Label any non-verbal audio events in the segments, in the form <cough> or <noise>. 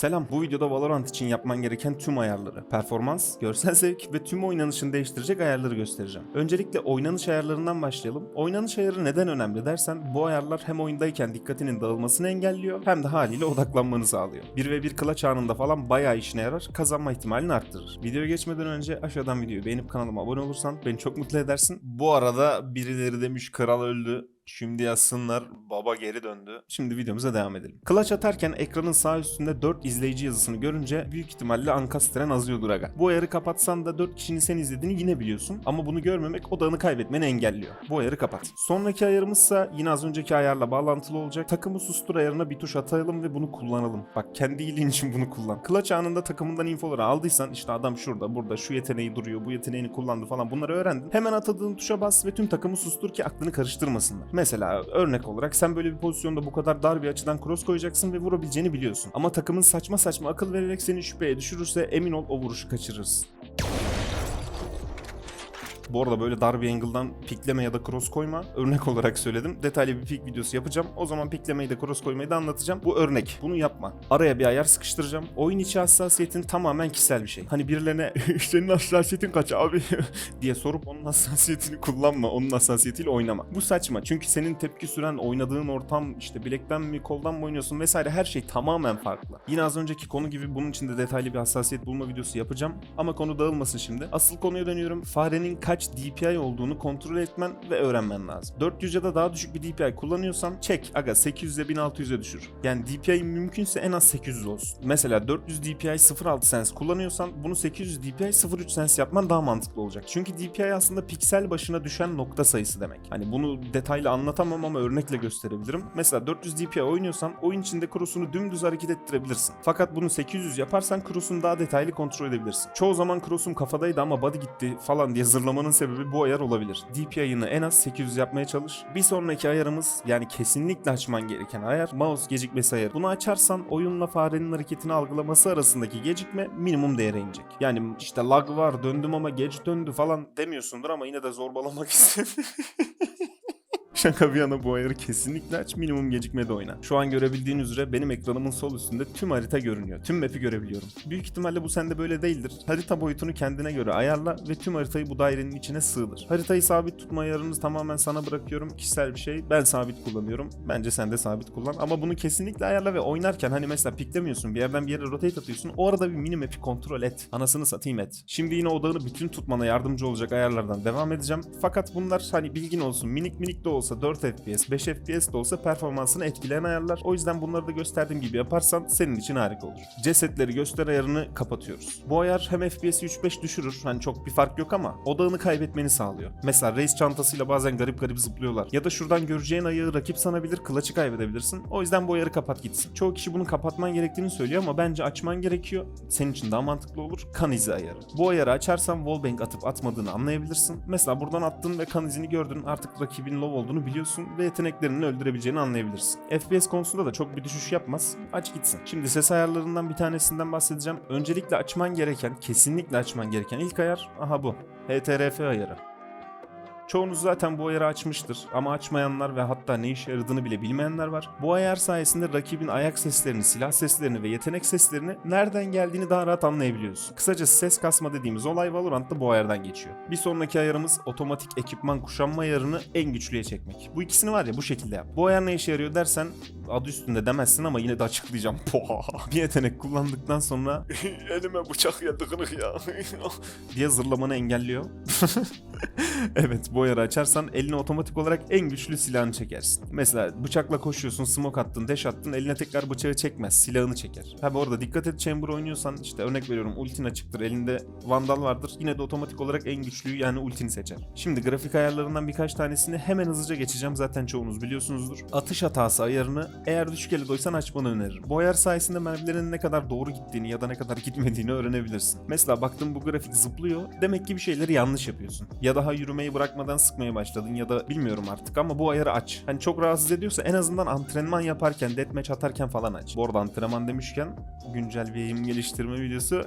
Selam, bu videoda Valorant için yapman gereken tüm ayarları, performans, görsel zevk ve tüm oynanışını değiştirecek ayarları göstereceğim. Öncelikle oynanış ayarlarından başlayalım. Oynanış ayarı neden önemli dersen bu ayarlar hem oyundayken dikkatinin dağılmasını engelliyor hem de haliyle odaklanmanı sağlıyor. 1 ve 1 kılaç anında falan bayağı işine yarar, kazanma ihtimalini arttırır. Videoya geçmeden önce aşağıdan videoyu beğenip kanalıma abone olursan beni çok mutlu edersin. Bu arada birileri demiş kral öldü. Şimdi yazsınlar baba geri döndü. Şimdi videomuza devam edelim. Clutch atarken ekranın sağ üstünde 4 izleyici yazısını görünce büyük ihtimalle ankastren azıyordur aga. Bu ayarı kapatsan da 4 kişinin sen izlediğini yine biliyorsun ama bunu görmemek odağını kaybetmeni engelliyor. Bu ayarı kapat. Sonraki ayarımızsa yine az önceki ayarla bağlantılı olacak. Takımı sustur ayarına bir tuş atayalım ve bunu kullanalım. Bak kendi iyiliğin için bunu kullan. Clutch anında takımından infoları aldıysan işte adam şurada burada şu yeteneği duruyor bu yeteneğini kullandı falan bunları öğrendin. Hemen atadığın tuşa bas ve tüm takımı sustur ki aklını karıştırmasınlar. Mesela örnek olarak sen böyle bir pozisyonda bu kadar dar bir açıdan cross koyacaksın ve vurabileceğini biliyorsun. Ama takımın saçma saçma akıl vererek seni şüpheye düşürürse emin ol o vuruşu kaçırırsın. Bu arada böyle dar bir angle'dan pikleme ya da cross koyma. Örnek olarak söyledim. Detaylı bir pik videosu yapacağım. O zaman piklemeyi de cross koymayı da anlatacağım. Bu örnek. Bunu yapma. Araya bir ayar sıkıştıracağım. Oyun içi hassasiyetin tamamen kişisel bir şey. Hani birilerine <laughs> senin hassasiyetin kaç abi <laughs> diye sorup onun hassasiyetini kullanma. Onun hassasiyetiyle oynama. Bu saçma. Çünkü senin tepki süren oynadığın ortam işte bilekten mi koldan mı oynuyorsun vesaire her şey tamamen farklı. Yine az önceki konu gibi bunun için de detaylı bir hassasiyet bulma videosu yapacağım. Ama konu dağılmasın şimdi. Asıl konuya dönüyorum. Farenin kaç DPI olduğunu kontrol etmen ve öğrenmen lazım. 400 ya da daha düşük bir DPI kullanıyorsan çek aga 800'e 1600'e düşür. Yani DPI mümkünse en az 800 olsun. Mesela 400 DPI 0.6 sens kullanıyorsan bunu 800 DPI 0.3 sens yapman daha mantıklı olacak. Çünkü DPI aslında piksel başına düşen nokta sayısı demek. Hani bunu detaylı anlatamam ama örnekle gösterebilirim. Mesela 400 DPI oynuyorsan oyun içinde cross'unu dümdüz hareket ettirebilirsin. Fakat bunu 800 yaparsan cross'unu daha detaylı kontrol edebilirsin. Çoğu zaman cross'um kafadaydı ama body gitti falan diye zırlamanın sebebi bu ayar olabilir. DPI'ını en az 800 yapmaya çalış. Bir sonraki ayarımız yani kesinlikle açman gereken ayar mouse gecikmesi ayarı. Bunu açarsan oyunla farenin hareketini algılaması arasındaki gecikme minimum değere inecek. Yani işte lag var döndüm ama geç döndü falan demiyorsundur ama yine de zorbalamak <laughs> istedim. Şaka bir yana bu ayarı kesinlikle aç minimum gecikmede oyna. Şu an görebildiğin üzere benim ekranımın sol üstünde tüm harita görünüyor. Tüm map'i görebiliyorum. Büyük ihtimalle bu sende böyle değildir. Harita boyutunu kendine göre ayarla ve tüm haritayı bu dairenin içine sığdır. Haritayı sabit tutma ayarını tamamen sana bırakıyorum. Kişisel bir şey. Ben sabit kullanıyorum. Bence sen de sabit kullan. Ama bunu kesinlikle ayarla ve oynarken hani mesela piklemiyorsun. Bir yerden bir yere rotate atıyorsun. O arada bir mini map'i kontrol et. Anasını satayım et. Şimdi yine odağını bütün tutmana yardımcı olacak ayarlardan devam edeceğim. Fakat bunlar hani bilgin olsun. Minik minik de olsa 4 FPS, 5 FPS de olsa performansını etkileyen ayarlar. O yüzden bunları da gösterdiğim gibi yaparsan senin için harika olur. Cesetleri göster ayarını kapatıyoruz. Bu ayar hem FPS'i 3-5 düşürür. Hani çok bir fark yok ama odağını kaybetmeni sağlıyor. Mesela race çantasıyla bazen garip garip zıplıyorlar. Ya da şuradan göreceğin ayağı rakip sanabilir, kılıçı kaybedebilirsin. O yüzden bu ayarı kapat gitsin. Çoğu kişi bunu kapatman gerektiğini söylüyor ama bence açman gerekiyor. Senin için daha mantıklı olur. Kan izi ayarı. Bu ayarı açarsan wallbang atıp atmadığını anlayabilirsin. Mesela buradan attın ve kan izini gördün. Artık rakibin low olduğunu biliyorsun ve yeteneklerini öldürebileceğini anlayabilirsin. FPS konusunda da çok bir düşüş yapmaz. Aç gitsin. Şimdi ses ayarlarından bir tanesinden bahsedeceğim. Öncelikle açman gereken, kesinlikle açman gereken ilk ayar aha bu. HTRF ayarı. Çoğunuz zaten bu ayarı açmıştır ama açmayanlar ve hatta ne işe yaradığını bile bilmeyenler var. Bu ayar sayesinde rakibin ayak seslerini, silah seslerini ve yetenek seslerini nereden geldiğini daha rahat anlayabiliyorsun. Kısacası ses kasma dediğimiz olay Valorant'ta bu ayardan geçiyor. Bir sonraki ayarımız otomatik ekipman kuşanma ayarını en güçlüye çekmek. Bu ikisini var ya bu şekilde yap. Bu ayar ne işe yarıyor dersen adı üstünde demezsin ama yine de açıklayacağım. <laughs> bir yetenek kullandıktan sonra <laughs> elime bıçak geldi kırık ya <laughs> diye zırlamanı engelliyor. evet bu ayarı açarsan eline otomatik olarak en güçlü silahını çekersin. Mesela bıçakla koşuyorsun, smoke attın, dash attın, eline tekrar bıçağı çekmez, silahını çeker. Ha bu arada dikkat et chamber oynuyorsan işte örnek veriyorum ultin açıktır, elinde vandal vardır. Yine de otomatik olarak en güçlüyü yani ultini seçer. Şimdi grafik ayarlarından birkaç tanesini hemen hızlıca geçeceğim zaten çoğunuz biliyorsunuzdur. Atış hatası ayarını eğer düşük ele doysan açmanı öneririm. Bu ayar sayesinde mermilerin ne kadar doğru gittiğini ya da ne kadar <laughs> gitmediğini öğrenebilirsin. Mesela baktım bu grafik zıplıyor, demek ki bir şeyleri yanlış yapıyorsun. Ya daha yürümeyi bırakmadan sıkmaya başladın ya da bilmiyorum artık ama bu ayarı aç. Hani çok rahatsız ediyorsa en azından antrenman yaparken, deathmatch atarken falan aç. Bu arada antrenman demişken güncel bir eğim geliştirme videosu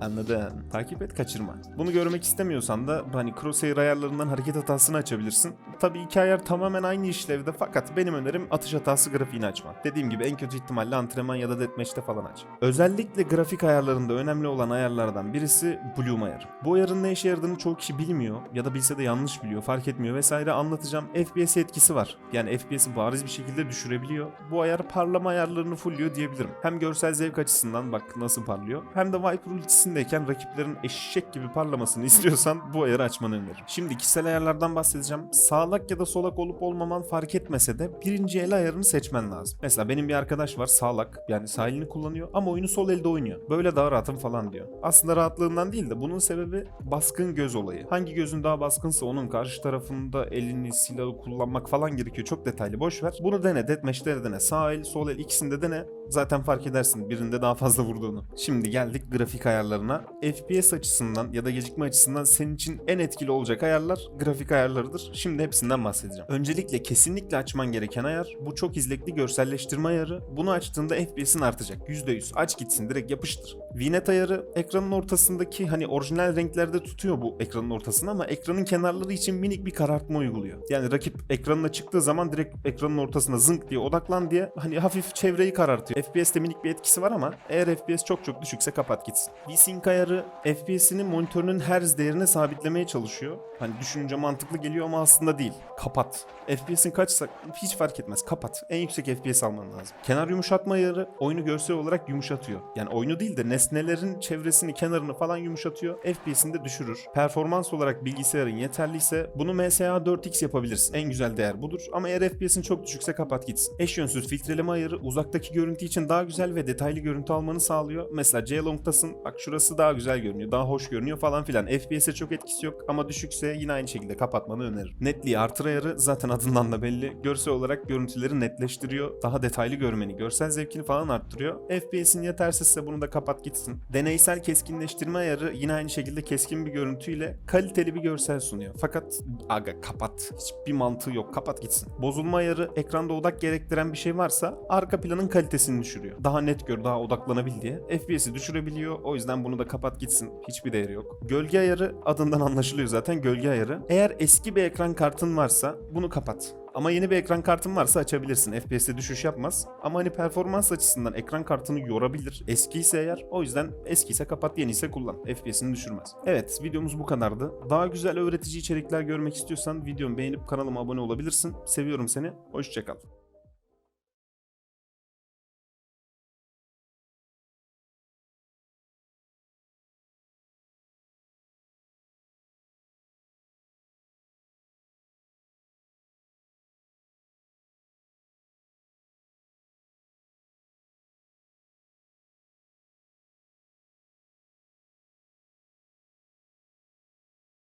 Anladın. Takip et kaçırma. Bunu görmek istemiyorsan da hani crosshair ayarlarından hareket hatasını açabilirsin. Tabii iki ayar tamamen aynı işlevde fakat benim önerim atış hatası grafiğini açma. Dediğim gibi en kötü ihtimalle antrenman ya da deathmatch'te falan aç. Özellikle grafik ayarlarında önemli olan ayarlardan birisi Bloom ayarı. Bu ayarın ne işe yaradığını çoğu kişi bilmiyor ya da bilse de yanlış biliyor fark etmiyor vesaire anlatacağım. FPS etkisi var. Yani FPS'i bariz bir şekilde düşürebiliyor. Bu ayar parlama ayarlarını fullüyor diyebilirim. Hem görsel zevk açısından bak nasıl parlıyor. Hem de Viper ultisindeyken rakiplerin eşek gibi parlamasını istiyorsan bu ayarı açmanı öneririm. Şimdi kişisel ayarlardan bahsedeceğim. Sağlak ya da solak olup olmaman fark etmese de birinci el ayarını seçmen lazım. Mesela benim bir arkadaş var sağlak yani sağ elini kullanıyor ama oyunu sol elde oynuyor. Böyle daha rahatım falan diyor. Aslında rahatlığından değil de bunun sebebi baskın göz olayı. Hangi gözün daha baskınsa onun karşı tarafında elini silahı kullanmak falan gerekiyor. Çok detaylı boş ver. Bunu dene deathmatch'te de dene. Sağ el sol el ikisinde dene. Zaten fark edersin birinde daha fazla vurduğunu. Şimdi geldik grafik ayarlarına. FPS açısından ya da gecikme açısından senin için en etkili olacak ayarlar grafik ayarlarıdır. Şimdi hepsinden bahsedeceğim. Öncelikle kesinlikle açman gereken ayar bu çok izlekli görselleştirme ayarı. Bunu açtığında FPS'in artacak. %100 aç gitsin direkt yapıştır. VNet ayarı ekranın ortasındaki hani orijinal renklerde tutuyor bu ekranın ortasını ama ekranın kenarları için minik bir karartma uyguluyor. Yani rakip ekranına çıktığı zaman direkt ekranın ortasına zınk diye odaklan diye hani hafif çevreyi karartıyor. FPS'te minik bir etkisi var ama eğer FPS çok çok düşükse kapat gitsin. V-Sync ayarı FPS'ini monitörünün hertz değerine sabitlemeye çalışıyor. Hani düşününce mantıklı geliyor ama aslında değil. Kapat. FPS'in kaçsa hiç fark etmez. Kapat. En yüksek FPS alman lazım. Kenar yumuşatma ayarı oyunu görsel olarak yumuşatıyor. Yani oyunu değil de nesnelerin çevresini, kenarını falan yumuşatıyor. FPS'ini de düşürür. Performans olarak bilgisayarın yeterliyse bunu MSA 4X yapabilirsin. En güzel değer budur. Ama eğer FPS'in çok düşükse kapat gitsin. Eş yönsüz filtreleme ayarı uzaktaki görüntü için daha güzel ve detaylı görüntü almanı sağlıyor. Mesela C-Long'tasın. Bak şurası daha güzel görünüyor. Daha hoş görünüyor falan filan. FPS'e çok etkisi yok ama düşükse yine aynı şekilde kapatmanı öneririm. Netliği artır ayarı zaten adından da belli. Görsel olarak görüntüleri netleştiriyor. Daha detaylı görmeni, görsel zevkini falan arttırıyor. FPS'in yetersizse bunu da kapat gitsin. Deneysel keskinleştirme ayarı yine aynı şekilde keskin bir görüntüyle kaliteli bir görsel sunuyor. Fakat aga kapat. Hiçbir mantığı yok. Kapat gitsin. Bozulma ayarı ekranda odak gerektiren bir şey varsa arka planın kalitesini düşürüyor. Daha net gör, daha odaklanabil diye. FPS'i düşürebiliyor. O yüzden bunu da kapat gitsin. Hiçbir değeri yok. Gölge ayarı adından anlaşılıyor zaten gölge ayarı. Eğer eski bir ekran kartın varsa bunu kapat. Ama yeni bir ekran kartın varsa açabilirsin. FPS'te düşüş yapmaz. Ama hani performans açısından ekran kartını yorabilir. Eski ise eğer. O yüzden eski ise kapat, yeni ise kullan. FPS'ini düşürmez. Evet, videomuz bu kadardı. Daha güzel öğretici içerikler görmek istiyorsan videomu beğenip kanalıma abone olabilirsin. Seviyorum seni. Hoşçakal.